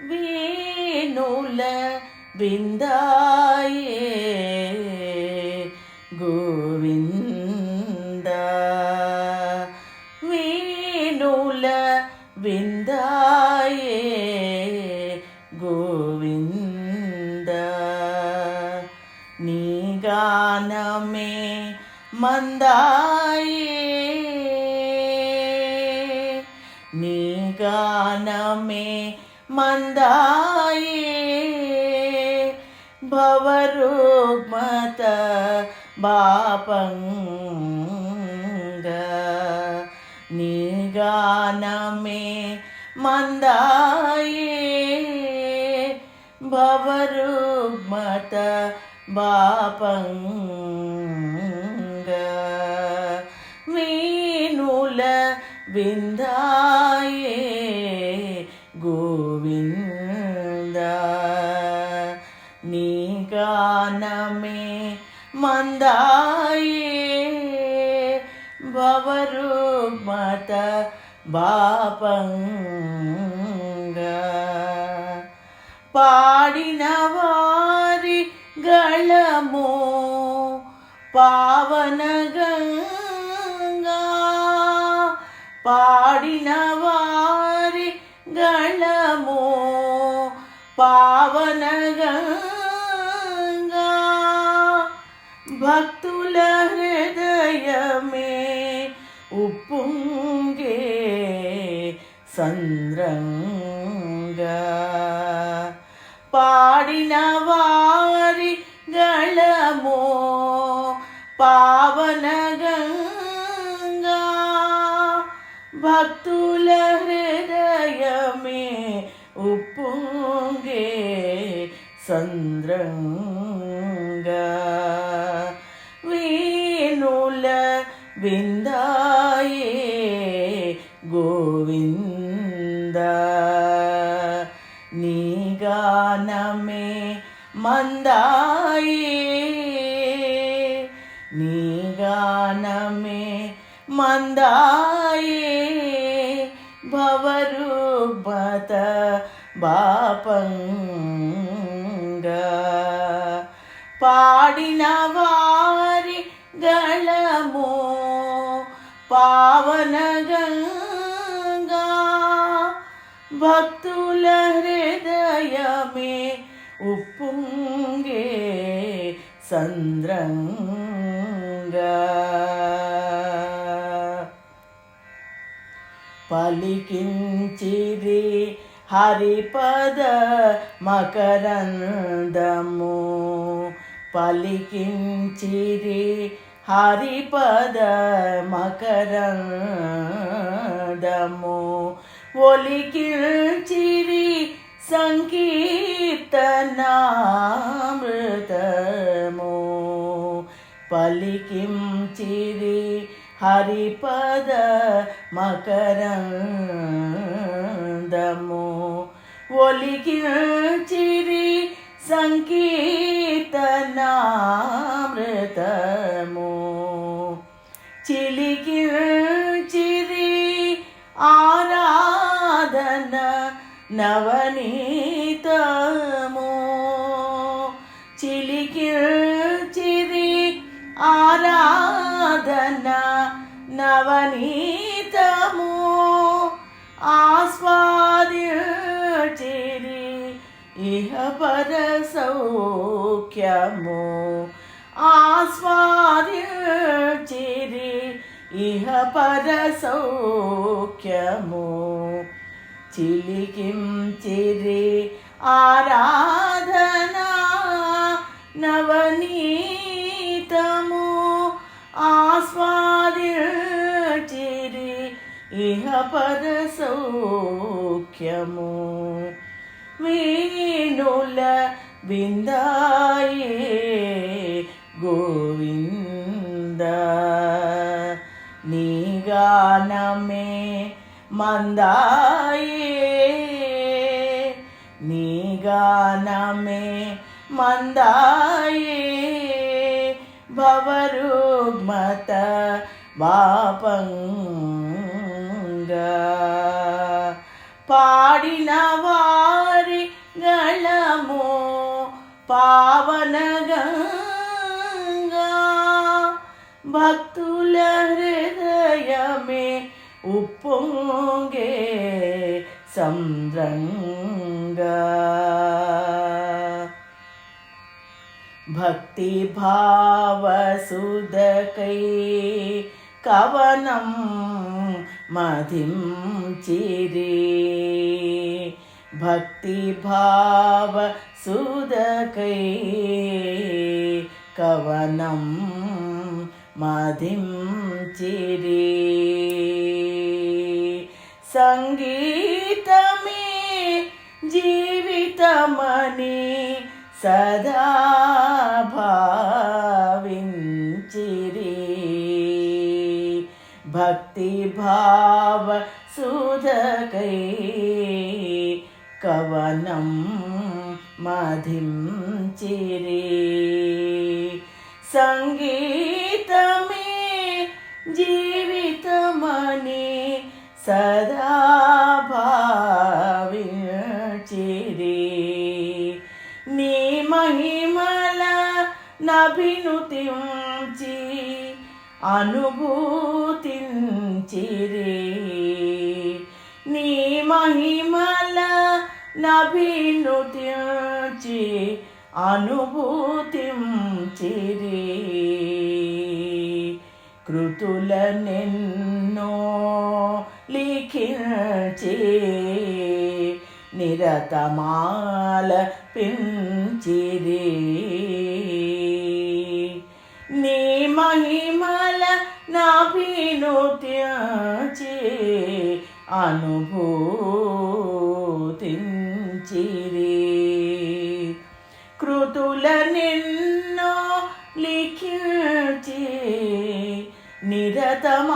వేణుల విందాయే గోవింద వేణుల విందాయే గోవింద నీ గానమే మందాయే మందాయే భవరుగ్మత బాపంగ. నీ గానమే మందాయే భవరుగ్మత బాపంగ. వేణుల బవరు మత బాపంగా. పాడిన వారి గళము పావన గంగా. పాడిన వారి గళము పావన గంగా. భక్తుల హృదయమే సంద్రంగా పాడిన వారి గళము పావన గంగా భక్తుల హృదయమే మందాయే నీ గానమే మందాయే. భవరుబత బాపంగా పాడిన వారి గళము పావన గంగా. భక్తుల హృదయమే ఉప్పు సంద్రంగా పలికించిరి హరిపద మకరందము. పలికించిరి హరిపద మకరందము. ఒలికించిరి సంకీర్తనా. పలికించిరి హరిపద మకరందము. ఒలికించిరి సంకీర్తనామృతము. చిలికించిరి ఆరాధన నవనీతము. ఆరాధన నవనీతము ఆస్వాదించిరి ఇహ పర సౌఖ్యము ఆస్వాదించిరి ఇహ పర సౌఖ్యము చిలికించిరి ఆరాధనా నవనీ ఆస్వాదించిరి ఇహ పర సౌఖ్యము వేణుల విందాయే గోవింద నీ గానమే మందాయే నీ గానమే మందాయే భవరుగ్మత వాపంగా పాడిన వారి గళము పావనగంగా భక్తుల హృదయమే ఉప్పొంగే సంద్రంగా భక్తి భావ సుదకై కవనం మధించిరి. భక్తి భావ సుదకై కవనం మధించిరి. సంగీతమే జీవితమని సదా భావించిరి భక్తి భావ సుధకై కవనం మధించిరి. సంగీతమే జీవితమని సదా నభినుతించి అనుభూతించిరి. నీ మహిమల నభినుతించి అనుభూతించిరి. కృతుల నిన్నో లిఖించి నిరతమాల పించిరే నీ మహిమల నాభినుత్యచి అనుభూతించిరి. కృతుల నిన్నో లిఖించి నిరతమాలపించిరి.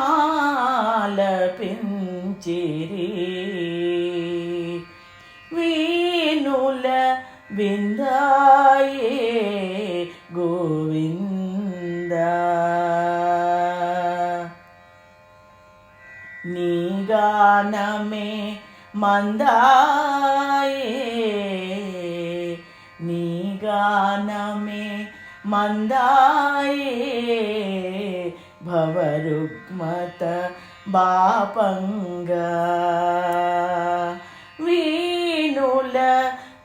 వీనుల విన్ మందాయే నీ గానమే మందాయే. భవరుగ్మత బాపంగా వీణుల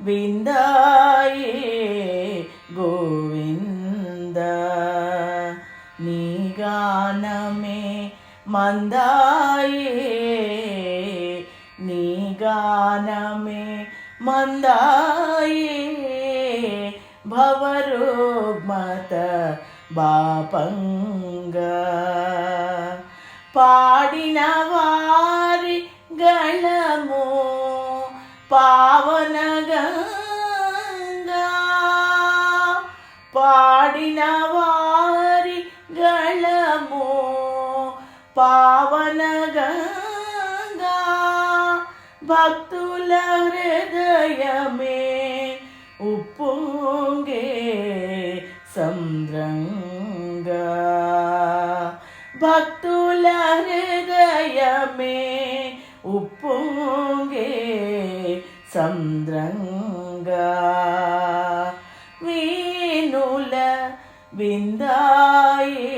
విందాయే గోవింద నీ గానమే మందాయే. భవరుగ్మత బాపంగా. పాడిన వారి గణము పావన గంగా. పాడిన వారి గళము పావన గంగా. భక్తుల హృదయమే ఉప్పొంగే సంద్రంగా. భక్తుల హృదయమే ఉప్పొంగే సంద్రంగా. వీణుల విందాయే